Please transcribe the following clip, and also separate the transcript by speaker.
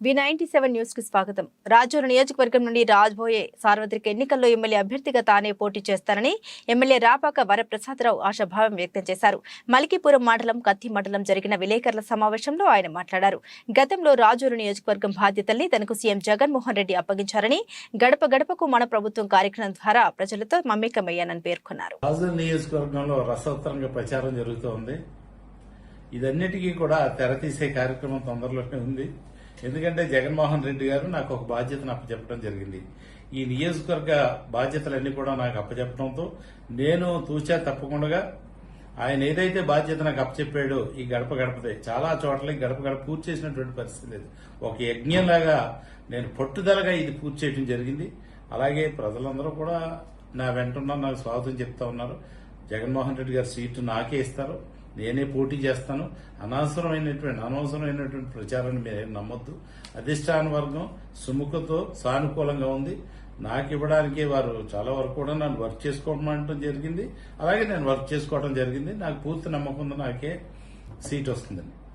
Speaker 1: వి ninety seven న్యూస్కి స్వాగతం. రాజూరు నియోజకవర్గం నుండి రాబోయే సార్వత్రిక ఎన్నికల్లో ఎమ్మెల్యే అభ్యర్థిగా తానే పోటీ చేస్తానని ఎమ్మెల్యే రాపాక వరప్రసాదరావు ఆశాభావం వ్యక్తం చేశారు. మలికిపురం మండలం కత్తి మండలం జరిగిన విలేకరుల సమావేశంలో ఆయన మాట్లాడారు. గతంలో రాజూరు నియోజకవర్గం బాధ్యతల్ని తనకు సీఎం జగన్మోహన్ రెడ్డి అప్పగించారని గడప గడపకు మన ప్రభుత్వం కార్యక్రమం ద్వారా ప్రజలతో మమేకమయ్యానని పేర్కొన్నారు.
Speaker 2: నియోజకవర్గంలో రసవత్తరంగా ప్రచారం జరుగుతోంది. ఇదన్నిటికీ కూడా తెరతీసే కార్యక్రమం తొందరలోనే ఉంది. ఎందుకంటే జగన్మోహన్ రెడ్డి గారు నాకు ఒక బాధ్యతను అప్పచెప్పడం జరిగింది. ఈ నియోజకవర్గ బాధ్యతలన్నీ కూడా నాకు అప్పచెప్పడంతో నేను తూచా తప్పకుండా ఆయన ఏదైతే బాధ్యత నాకు అప్పచెప్పాడో ఈ గడప గడపదే. చాలా చోట్ల గడప గడప పూర్తి చేసినటువంటి పరిస్థితి లేదు. ఒక యజ్ఞంలాగా నేను పట్టుదలగా ఇది పూర్తి చేయడం జరిగింది. అలాగే ప్రజలందరూ కూడా నా వెంటున్నా నాకు స్వాగతం చెప్తా ఉన్నారు. జగన్మోహన్ రెడ్డి గారి సీటు నాకే ఇస్తారు. నేనే పోటీ చేస్తాను. అనవసరమైనటువంటి అనవసరమైనటువంటి ప్రచారాన్ని మీరు నమ్మొద్దు. అధిష్టాన వర్గం సుముఖతో సానుకూలంగా ఉంది. నాకు ఇవ్వడానికి వారు చాలా వరకు కూడా నన్ను వర్క్ చేసుకోవడం జరిగింది. అలాగే నేను వర్క్ చేసుకోవడం జరిగింది. నాకు పూర్తి నమ్మకం ఉంది. నాకే సీట్ వస్తుందని